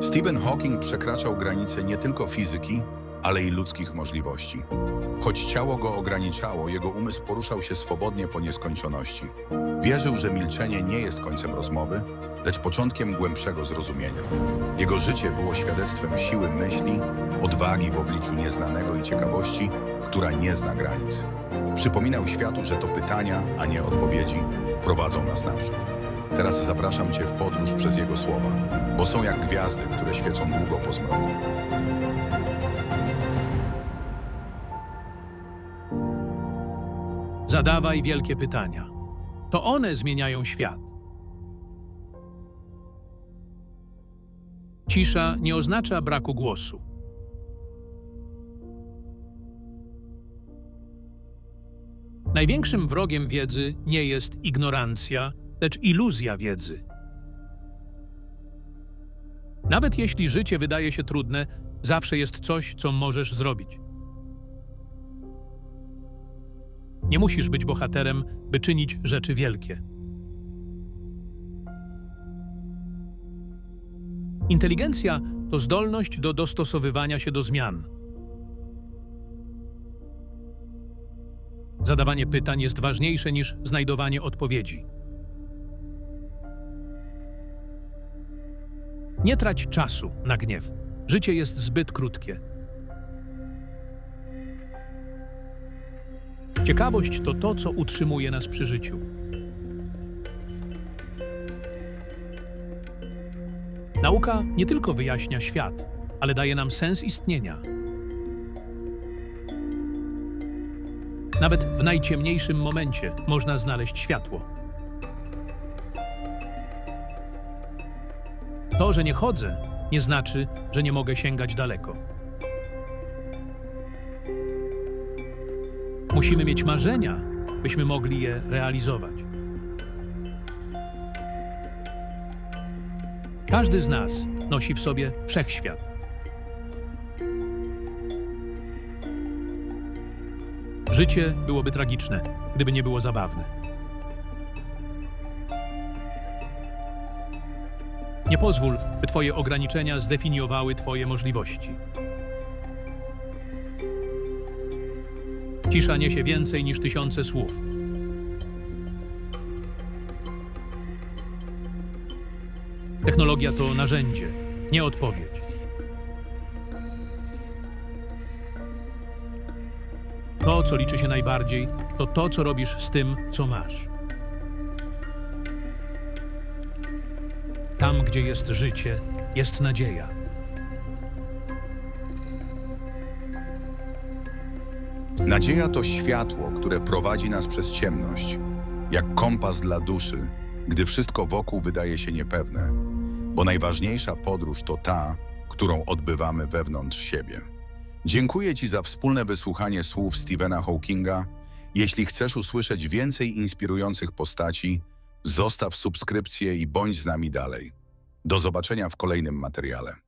Stephen Hawking przekraczał granice nie tylko fizyki, ale i ludzkich możliwości. Choć ciało go ograniczało, jego umysł poruszał się swobodnie po nieskończoności. Wierzył, że milczenie nie jest końcem rozmowy, lecz początkiem głębszego zrozumienia. Jego życie było świadectwem siły myśli, odwagi w obliczu nieznanego i ciekawości, która nie zna granic. Przypominał światu, że to pytania, a nie odpowiedzi, prowadzą nas naprzód. Teraz zapraszam Cię w podróż przez Jego słowa, bo są jak gwiazdy, które świecą długo po zmroku. Zadawaj wielkie pytania. To one zmieniają świat. Cisza nie oznacza braku głosu. Największym wrogiem wiedzy nie jest ignorancja, lecz iluzja wiedzy. Nawet jeśli życie wydaje się trudne, zawsze jest coś, co możesz zrobić. Nie musisz być bohaterem, by czynić rzeczy wielkie. Inteligencja to zdolność do dostosowywania się do zmian. Zadawanie pytań jest ważniejsze niż znajdowanie odpowiedzi. Nie trać czasu na gniew. Życie jest zbyt krótkie. Ciekawość to to, co utrzymuje nas przy życiu. Nauka nie tylko wyjaśnia świat, ale daje nam sens istnienia. Nawet w najciemniejszym momencie można znaleźć światło. To, że nie chodzę, nie znaczy, że nie mogę sięgać daleko. Musimy mieć marzenia, byśmy mogli je realizować. Każdy z nas nosi w sobie wszechświat. Życie byłoby tragiczne, gdyby nie było zabawne. Nie pozwól, by Twoje ograniczenia zdefiniowały Twoje możliwości. Cisza niesie więcej niż tysiące słów. Technologia to narzędzie, nie odpowiedź. To, co liczy się najbardziej, to to, co robisz z tym, co masz. Tam, gdzie jest życie, jest nadzieja. Nadzieja to światło, które prowadzi nas przez ciemność, jak kompas dla duszy, gdy wszystko wokół wydaje się niepewne, bo najważniejsza podróż to ta, którą odbywamy wewnątrz siebie. Dziękuję Ci za wspólne wysłuchanie słów Stephena Hawkinga. Jeśli chcesz usłyszeć więcej inspirujących postaci, zostaw subskrypcję i bądź z nami dalej. Do zobaczenia w kolejnym materiale.